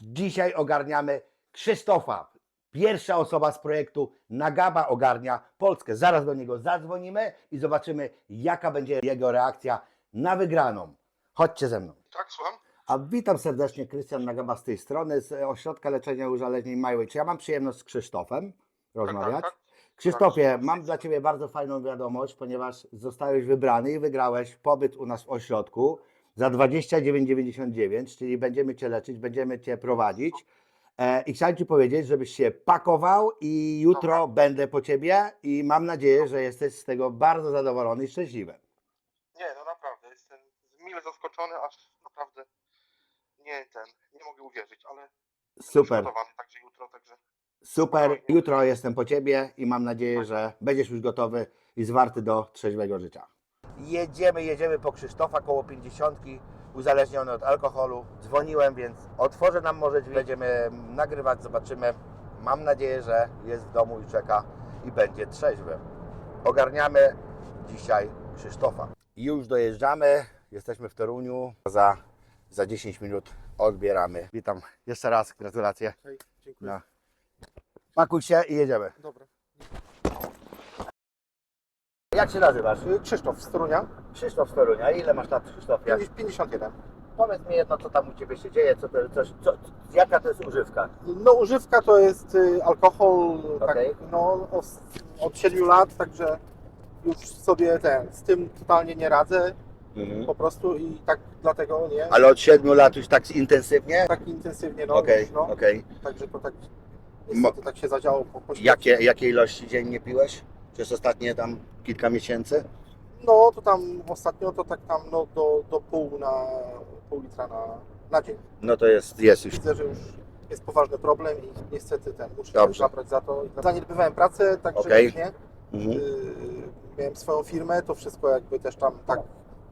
Dzisiaj ogarniamy Krzysztofa. Pierwsza osoba z projektu Nagaba ogarnia Polskę. Zaraz do niego zadzwonimy i zobaczymy, jaka będzie jego reakcja na wygraną. Chodźcie ze mną. Tak, słucham? A witam serdecznie, Krystian Nagaba z tej strony, z Ośrodka Leczenia Uzależnień MyWay. Czy ja mam przyjemność z Krzysztofem rozmawiać? tak. Krzysztofie, Tak. mam dla Ciebie bardzo fajną wiadomość, ponieważ zostałeś wybrany i wygrałeś pobyt u nas w ośrodku za 29,99, czyli będziemy Cię leczyć, będziemy Cię prowadzić. E, I chciałem Ci powiedzieć, żebyś się pakował i jutro Dobra. będę po Ciebie i mam nadzieję, że jesteś z tego bardzo zadowolony i szczęśliwy. Nie, no naprawdę, jestem mile zaskoczony, aż naprawdę nie ten, nie mogę uwierzyć, ale Super. także jutro, także Super, jutro jestem po Ciebie i mam nadzieję, że będziesz już gotowy i zwarty do trzeźwego życia. Jedziemy, jedziemy po Krzysztofa koło 50, uzależniony od alkoholu. Dzwoniłem, więc otworzę nam może drzwi, będziemy nagrywać, zobaczymy. Mam nadzieję, że jest w domu i czeka i będzie trzeźwy. Ogarniamy dzisiaj Krzysztofa. Już dojeżdżamy, jesteśmy w Toruniu. Za, za 10 minut odbieramy. Witam jeszcze raz, gratulacje. Hej, dziękuję. No. Pakuj się i jedziemy. Dobra. Jak się nazywasz? Y, Krzysztof z Torunia, Krzysztof z Torunia. Ile masz lat Krzysztofie? 51. Powiedz mi jedno, co tam u Ciebie się dzieje, co to, coś, co, jaka to jest używka? No używka to jest y, alkohol tak, Okej. no, os- od 7 lat, także już sobie ten, z tym totalnie nie radzę po prostu i tak dlatego nie, Ale od 7 lat już tak intensywnie? tak intensywnie no, Okej, już, no okej. także to tak niestety tak się zadziało po, po. Jakie, jakie ilości dziennie piłeś? Przez ostatnie tam kilka miesięcy? No to tam ostatnio to tak tam no, do, do pół na pół litra na, na dzień. No to jest, jest już. Widzę, że już jest poważny problem i niestety ten muszę Dobrze. zabrać za to. Zaniedbywałem pracę, także Okej. nie. Mhm. Yy, miałem swoją firmę, to wszystko jakby też tam tak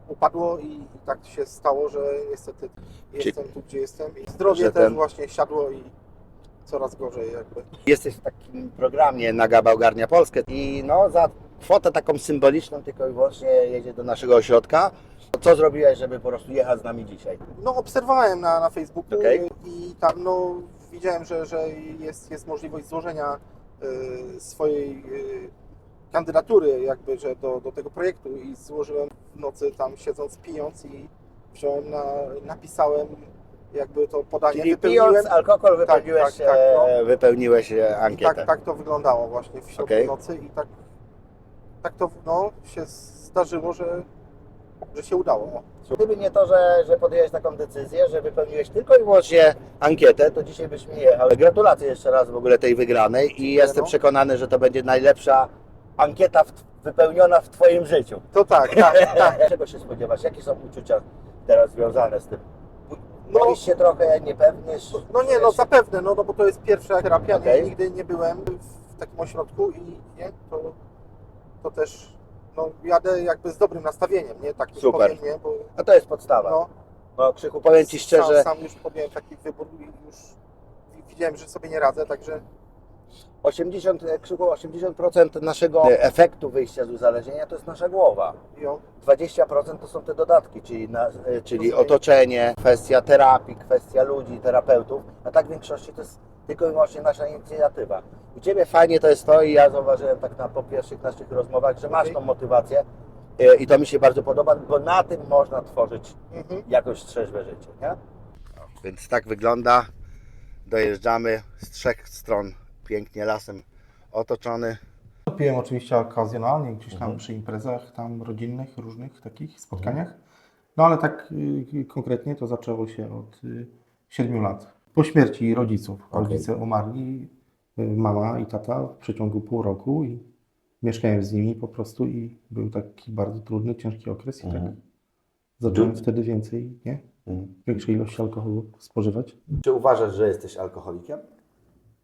upadło i, tak się stało, że niestety jestem tu, gdzie jestem i zdrowie Że też ten- właśnie siadło i coraz gorzej jakby. Jesteś w takim programie Nagaba ogarnia Polskę i no za kwotę taką symboliczną tylko i wyłącznie jedzie do naszego ośrodka. Co zrobiłeś, żeby po prostu jechać z nami dzisiaj? No obserwowałem na, na Facebooku Okej. i tam no widziałem, że, że jest, jest możliwość złożenia y, swojej y, kandydatury jakby, że do, do tego projektu i złożyłem w nocy tam siedząc, pijąc i wziąłem na, napisałem jakby to podanie, Czyli pijąc alkohol wypełniłeś, tak, tak, e, wypełniłeś e, i ankietę. tak, tak to wyglądało właśnie w środku Okej. nocy i tak, tak to no, się zdarzyło, że, że się udało. Gdyby nie to, że, że podjąłeś taką decyzję, że wypełniłeś tylko i wyłącznie ankietę, to dzisiaj byś mi jechał. Gratulacje jeszcze raz w ogóle tej wygranej i jestem no. przekonany, że to będzie najlepsza ankieta w, wypełniona w Twoim życiu. To tak, tak, tak. Czego się spodziewasz? Jakie są uczucia teraz związane z tym? No, Boisz się trochę, nie pewnie? No nie, no zapewne, no, no bo to jest pierwsza terapia, nie, nigdy nie byłem w takim ośrodku i nie, to, to też no, jadę jakby z dobrym nastawieniem, nie, takim Super. powiem, nie, bo No to jest podstawa. no, No Krzychu, powiem Ci szczerze, sam, sam już podjąłem taki wybór i już wi- widziałem, że sobie nie radzę, także 80, e, Krzychu, 80% naszego efektu wyjścia z uzależnienia to jest nasza głowa. jo, 20% to są te dodatki, czyli, na, e, czyli otoczenie, kwestia terapii, kwestia ludzi, terapeutów, a tak w większości to jest tylko i wyłącznie nasza inicjatywa. U Ciebie fajnie to jest to i ja zauważyłem tak na po pierwszych naszych rozmowach, że masz tą motywację e, i to mi się bardzo podoba, bo na tym można tworzyć mhm. jakoś trzeźwe życie, nie? Więc tak wygląda. Dojeżdżamy z trzech stron, pięknie lasem otoczony. Piłem oczywiście okazjonalnie, gdzieś tam Mhm. przy imprezach tam rodzinnych, różnych takich spotkaniach. No ale tak y, konkretnie to zaczęło się od y, 7 lat. Po śmierci rodziców. Okej. Rodzice umarli, y, mama i tata w przeciągu pół roku i mieszkałem z nimi po prostu i był taki bardzo trudny, ciężki okres i Mhm. tak zacząłem wtedy więcej, nie? Większej ilości alkoholu spożywać. Czy uważasz, że jesteś alkoholikiem?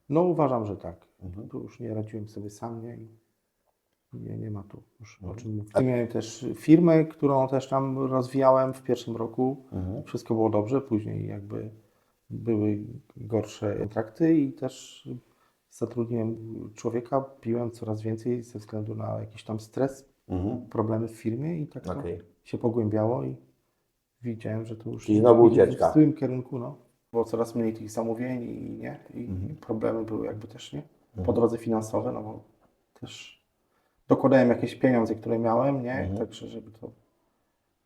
No uważam, że tak. Mhm. Tu już nie radziłem sobie sam, nie? I nie, nie ma tu już o Mhm. czym mówić. Miałem też firmę, którą też tam rozwijałem w pierwszym roku. Mhm. Wszystko było dobrze, później jakby były gorsze kontrakty i też zatrudniłem człowieka, piłem coraz więcej ze względu na jakiś tam stres, Mhm. problemy w firmie i tak to Okej. się pogłębiało i widziałem, że to już Czyli znowu ucieczka. w złym kierunku, no. Było coraz mniej tych zamówień i, nie? I Mhm. problemy były jakby też, nie? Po drodze finansowe, no bo też dokładałem jakieś pieniądze, które miałem, nie? Mhm. Także, żeby to...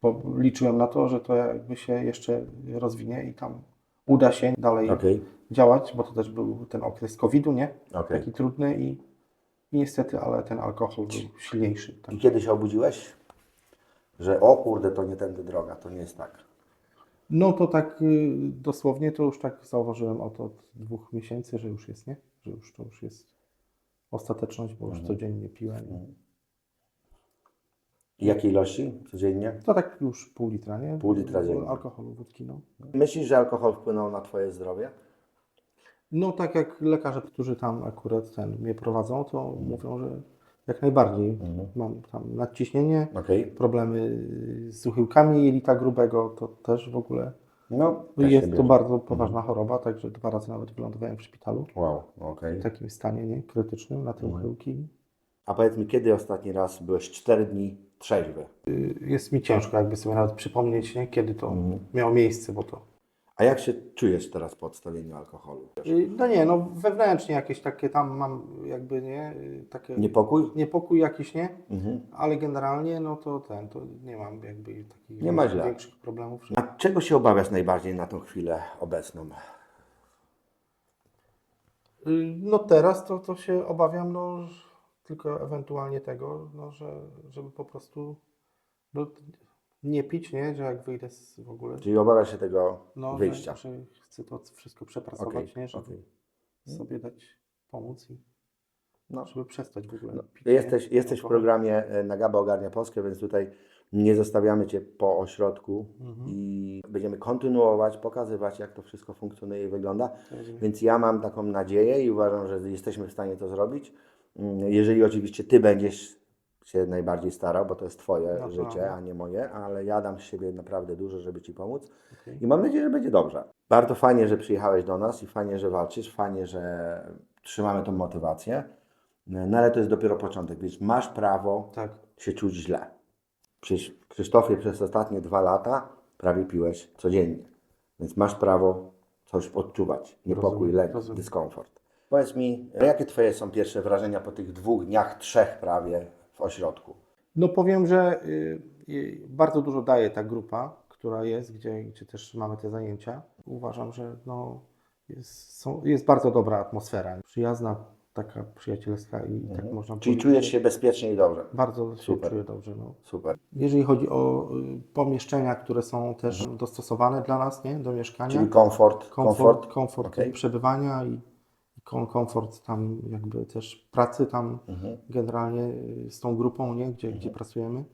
Bo liczyłem na to, że to jakby się jeszcze rozwinie i tam uda się dalej Okej, działać, bo to też był ten okres COVID-u, nie? okej. Taki trudny i, i niestety, ale ten alkohol był silniejszy. I Także, kiedy się obudziłeś? Że o kurde, to nie tędy droga, to nie jest tak. no to tak y, dosłownie to już tak zauważyłem od, od dwóch miesięcy, że już jest, nie? Że już to już jest ostateczność, bo już codziennie piłem. I jakiej ilości codziennie? To tak już pół litra, nie? Pół litra dziennie. Alkoholu, wódki, no. Myślisz, że alkohol wpłynął na Twoje zdrowie? No tak jak lekarze, którzy tam akurat ten mnie prowadzą, to mówią, że jak najbardziej. Mam tam nadciśnienie, Okej. problemy z uchyłkami jelita grubego, to też w ogóle No, też jest to bardzo poważna choroba, także dwa razy nawet wylądowałem w szpitalu Wow, okej. w takim stanie nie, krytycznym na Mhm. te uchyłki. A powiedz mi, kiedy ostatni raz byłeś 4 dni trzeźwy? Y, Jest mi ciężko jakby sobie nawet przypomnieć, nie, kiedy to Mhm. miało miejsce, bo to A jak się czujesz teraz po odstawieniu alkoholu? Y, No nie, no wewnętrznie jakieś takie tam mam jakby nie, y, takie Niepokój? niepokój jakiś, nie? Mhm. Ale generalnie no to ten, to nie mam jakby takich Nie ma źle. większych problemów. A czego się obawiasz najbardziej na tą chwilę obecną? No teraz to, to się obawiam, no tylko ewentualnie tego, no, że żeby po prostu no, nie pić, nie? Że jak wyjdę z w ogóle, Czyli obawiasz się tego no, wyjścia? Że, że chcę to wszystko przepracować, Okej, nie? Żeby okej. sobie dać pomóc i No. żeby przestać w ogóle No, pić. nie? jesteś, jesteś w programie e, Nagaba Ogarnia Polskę, więc tutaj nie zostawiamy Cię po ośrodku Mhm. i będziemy kontynuować, pokazywać, jak to wszystko funkcjonuje i wygląda. Rozumiem. Więc ja mam taką nadzieję i uważam, że jesteśmy w stanie to zrobić. Mm, Jeżeli oczywiście Ty będziesz się najbardziej starał, bo to jest Twoje Naturalnie. życie, a nie moje, ale ja dam z siebie naprawdę dużo, żeby Ci pomóc. Okej. I mam nadzieję, że będzie dobrze. Bardzo fajnie, że przyjechałeś do nas i fajnie, że walczysz, fajnie, że trzymamy tą motywację. No ale to jest dopiero początek, więc masz prawo Tak. się czuć źle. Przecież Krzysztofie przez ostatnie dwa lata prawie piłeś codziennie. Więc masz prawo coś odczuwać. Niepokój, lęk, dyskomfort. Powiedz mi, jakie Twoje są pierwsze wrażenia po tych dwóch dniach, trzech prawie w ośrodku? No powiem, że y, y, bardzo dużo daje ta grupa, która jest, gdzie, gdzie też mamy te zajęcia. Uważam, że no, jest, są, jest bardzo dobra atmosfera, przyjazna, taka przyjacielska i tak można Mhm. Czyli powiedzieć. czujesz się bezpiecznie i dobrze. Bardzo się Super. czuję dobrze. No. Super. Jeżeli chodzi o y, pomieszczenia, które są też dostosowane dla nas, nie, do mieszkania. Mhm. Czyli komfort, komfort, komfort. komfort Okej. przebywania i komfort tam jakby też pracy tam Mhm. generalnie y, z tą grupą, nie, gdzie, gdzie pracujemy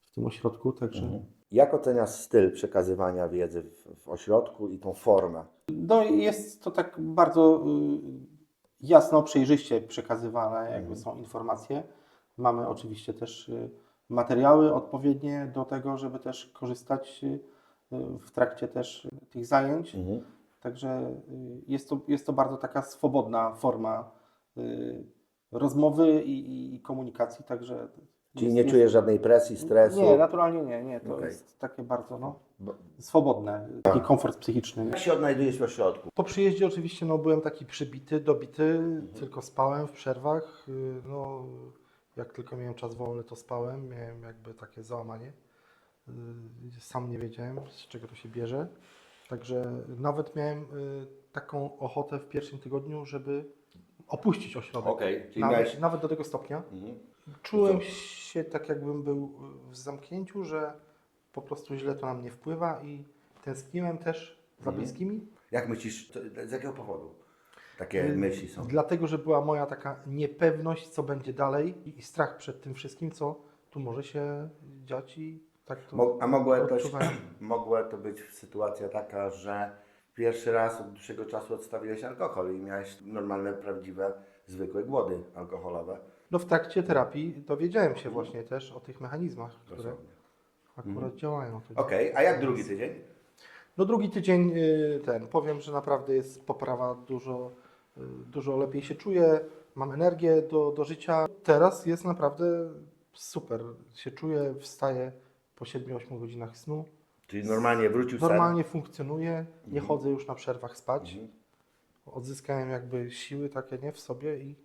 w tym ośrodku, także Mhm. Jak oceniasz styl przekazywania wiedzy w, w ośrodku i tą formę? no i jest to tak bardzo y, jasno, przejrzyście przekazywane jakby są informacje. Mamy oczywiście też y, materiały odpowiednie do tego, żeby też korzystać y, w trakcie też tych zajęć. Mhm. Także y, jest to, jest to bardzo taka swobodna forma y, rozmowy i, i, i komunikacji, także... Czyli jest- nie jest- czujesz żadnej presji, stresu? Nie, naturalnie nie, nie. To Okej. jest takie bardzo no, Bo- swobodne, taki komfort psychiczny. Nie? Jak się odnajdujesz w ośrodku? Po przyjeździe oczywiście no, byłem taki przybity, dobity, tylko spałem w przerwach. y, No, jak tylko miałem czas wolny, to spałem. Miałem jakby takie załamanie. Sam nie wiedziałem, z czego to się bierze. Także nawet miałem y, taką ochotę w pierwszym tygodniu, żeby opuścić ośrodek. Czyli Nawet, miałeś... nawet do tego stopnia. Mhm. Czułem się tak, jakbym był w zamknięciu, że po prostu źle to na mnie wpływa i tęskniłem też za Mhm. bliskimi. Jak myślisz, z jakiego powodu takie Y, myśli są? Dlatego, że była moja taka niepewność, co będzie dalej i- i strach przed tym wszystkim, co tu może się dziać i tak Mo- A mogła to, mogła to być sytuacja taka, że pierwszy raz od dłuższego czasu odstawiłeś alkohol i miałeś normalne, prawdziwe, zwykłe głody alkoholowe. No w trakcie terapii dowiedziałem się właśnie też o tych mechanizmach, które Dosłownie. akurat działają. Okej, a jak drugi tydzień? No drugi tydzień y, ten, powiem, że naprawdę jest poprawa, dużo, y, dużo lepiej się czuję, mam energię do, do życia. Teraz jest naprawdę super, się czuję, wstaję po 7-8 godzinach snu. Czyli normalnie wrócił? Normalnie funkcjonuję, nie Mhm. chodzę już na przerwach spać. Mhm. Odzyskałem jakby siły takie nie w sobie i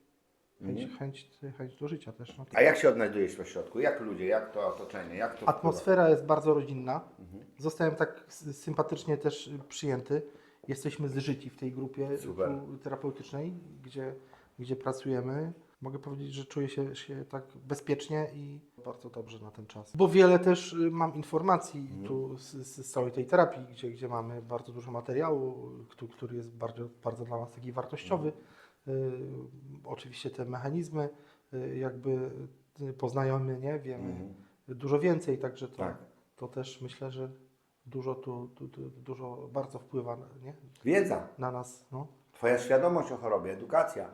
chęć, Mhm. chęć, chęć do życia też. No. A jak się odnajdujesz w ośrodku? Jak ludzie, jak to otoczenie, jak to wpływa? Atmosfera jest bardzo rodzinna. Mhm. Zostałem tak s- sympatycznie też y, przyjęty. Jesteśmy zżyci w tej grupie Super. tu terapeutycznej, gdzie, gdzie pracujemy. Mogę powiedzieć, że czuję się, się tak bezpiecznie i bardzo dobrze na ten czas. Bo wiele też y, mam informacji Mhm. tu z, z całej tej terapii, gdzie, gdzie mamy bardzo dużo materiału, który, który jest bardzo, bardzo dla nas taki wartościowy. Y, oczywiście te mechanizmy y, jakby y, poznajemy, nie? Wiemy Mhm. dużo więcej, także to, Tak. to też myślę, że dużo tu, tu, tu dużo bardzo wpływa na, nie? Wiedza, na nas. No. Twoja świadomość o chorobie, edukacja.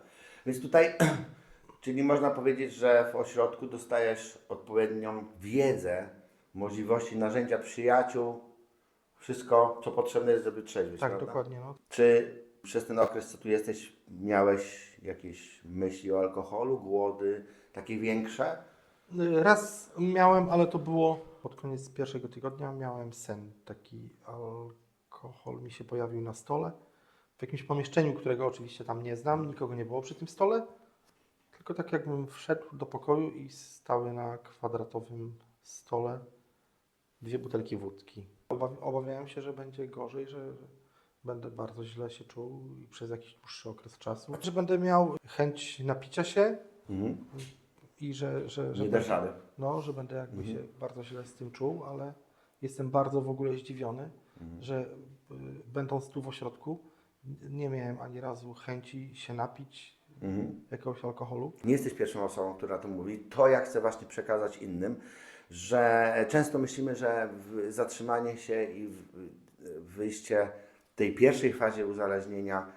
Więc tutaj, czyli można powiedzieć, że w ośrodku dostajesz odpowiednią wiedzę, możliwości, narzędzia, przyjaciół, wszystko, co potrzebne jest, żeby trzeźwieć. Tak, prawda? dokładnie. No. Czy przez ten okres, co tu jesteś, miałeś jakieś myśli o alkoholu, głody, takie większe? Raz miałem, ale to było pod koniec pierwszego tygodnia, miałem sen. Taki alkohol mi się pojawił na stole. W jakimś pomieszczeniu, którego oczywiście tam nie znam, nikogo nie było przy tym stole. Tylko tak jakbym wszedł do pokoju i stały na kwadratowym stole dwie butelki wódki. Obaw- Obawiałem się, że będzie gorzej, że będę bardzo źle się czuł i przez jakiś dłuższy okres czasu. Że będę miał chęć napicia się Mhm. i że, że, że Nie będę- dasz rady. no, że będę jakby Mhm. się bardzo źle z tym czuł, ale jestem bardzo w ogóle zdziwiony, Mhm. że y, będąc tu w ośrodku nie miałem ani razu chęci się napić Mhm. jakiegoś alkoholu. Nie jesteś pierwszą osobą, która to mówi. To ja chcę właśnie przekazać innym, że często myślimy, że zatrzymanie się i wyjście w tej pierwszej fazie uzależnienia,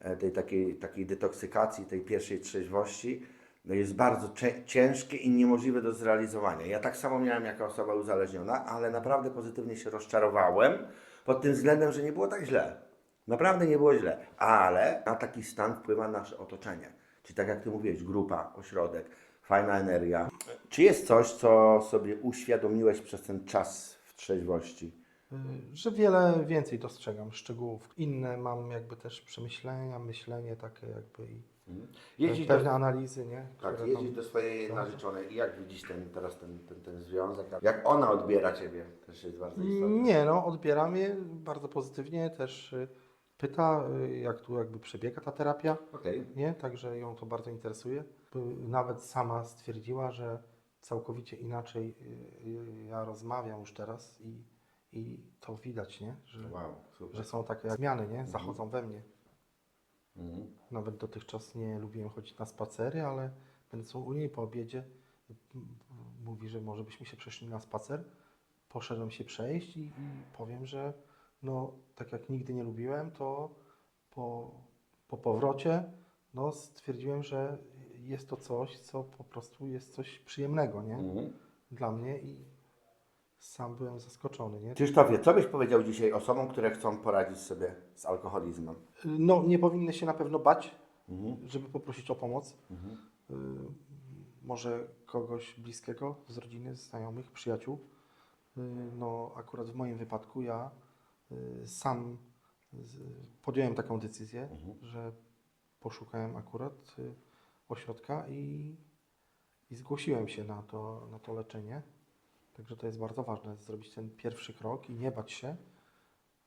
e, tej takiej, takiej detoksykacji, tej pierwszej trzeźwości, no jest bardzo ciężkie i niemożliwe do zrealizowania. Ja tak samo miałem jako osoba uzależniona, ale naprawdę pozytywnie się rozczarowałem pod tym względem, że nie było tak źle. Naprawdę nie było źle, ale na taki stan wpływa nasze otoczenie. Czyli tak jak Ty mówiłeś, grupa, ośrodek, fajna energia. Czy jest coś, co sobie uświadomiłeś przez ten czas w trzeźwości? Y, Że wiele więcej dostrzegam szczegółów. Inne mam jakby też przemyślenia, myślenie takie jakby i do, pewne analizy, nie? tak, które jeździć tam- do swojej są. narzeczonej i jak widzisz ten, teraz ten, ten, ten związek? Jak ona odbiera Ciebie, też jest bardzo istotne. Nie, no, odbieram je bardzo pozytywnie, też y, pyta, y, jak tu jakby przebiega ta terapia. Okej. nie? Także ją to bardzo interesuje. Nawet sama stwierdziła, że całkowicie inaczej y, y, ja rozmawiam już teraz i, i to widać, nie? Że, Wow, że są takie zmiany, nie? Zachodzą we mnie. Mhm. Nawet dotychczas nie lubiłem chodzić na spacery, ale będąc u niej po obiedzie mówi, że może byśmy się przeszli na spacer. Poszedłem się przejść i, i powiem, że no tak jak nigdy nie lubiłem, to po, po powrocie no stwierdziłem, że jest to coś, co po prostu jest coś przyjemnego, nie? Mhm. Dla mnie i sam byłem zaskoczony, nie? Krzysztofie, co byś powiedział dzisiaj osobom, które chcą poradzić sobie z alkoholizmem? No nie powinny się na pewno bać, Mhm. żeby poprosić o pomoc. Mhm. Y, może kogoś bliskiego z rodziny, znajomych, przyjaciół. Y, No, akurat w moim wypadku ja sam z- podjąłem taką decyzję, Mhm. że poszukałem akurat y, ośrodka i, i zgłosiłem się na to, na to leczenie. Także to jest bardzo ważne, zrobić ten pierwszy krok i nie bać się,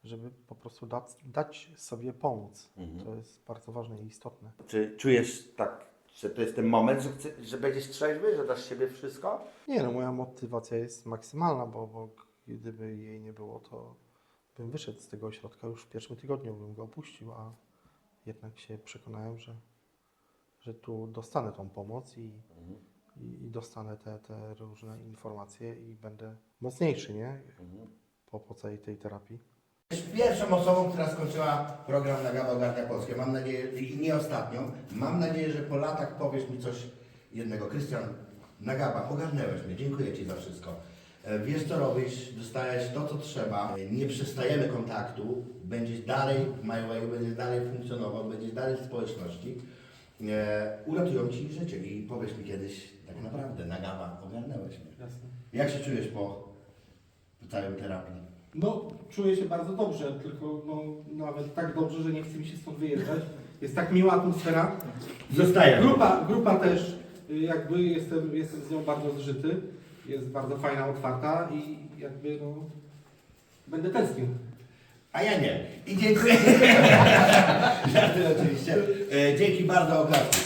żeby po prostu dać, dać sobie pomóc. Mhm. To jest bardzo ważne i istotne. Czy czujesz tak, że to jest ten moment, że, chce, że będziesz trzeźwy, że dasz siebie wszystko? Nie no, moja motywacja jest maksymalna, bo, bo gdyby jej nie było, to bym wyszedł z tego ośrodka już w pierwszym tygodniu, bym go opuścił, a jednak się przekonałem, że, że tu dostanę tą pomoc i, i, i dostanę te, te różne informacje i będę mocniejszy, nie? Po, po całej tej terapii. Jesteś pierwszą osobą, która skończyła program Nagawa Ogarnia Polskie. Mam nadzieję, i nie ostatnią. Mam nadzieję, że po latach powiesz mi coś jednego. Krystian, Nagaba, ogarnęłeś mnie. Dziękuję Ci za wszystko. E, Wiesz co robisz, dostajesz to co trzeba. E, Nie przestajemy kontaktu. Będziesz dalej w MyWayu, będziesz dalej funkcjonował, będziesz dalej w społeczności. E, uratują Ci życie i powiesz mi kiedyś, tak naprawdę, Nagaba, ogarnęłeś mnie. Jak się czujesz po, całej terapii? No, czuję się bardzo dobrze, tylko no, nawet tak dobrze, że nie chce mi się stąd wyjeżdżać. Jest tak miła atmosfera. Zostaje. Grupa, grupa też, y, jakby jestem, jestem z nią bardzo zżyty. Jest bardzo fajna, otwarta i jakby no, będę tęsknił. A ja nie. I dziękuję. Żartuję oczywiście. E, Dzięki bardzo, oklaski.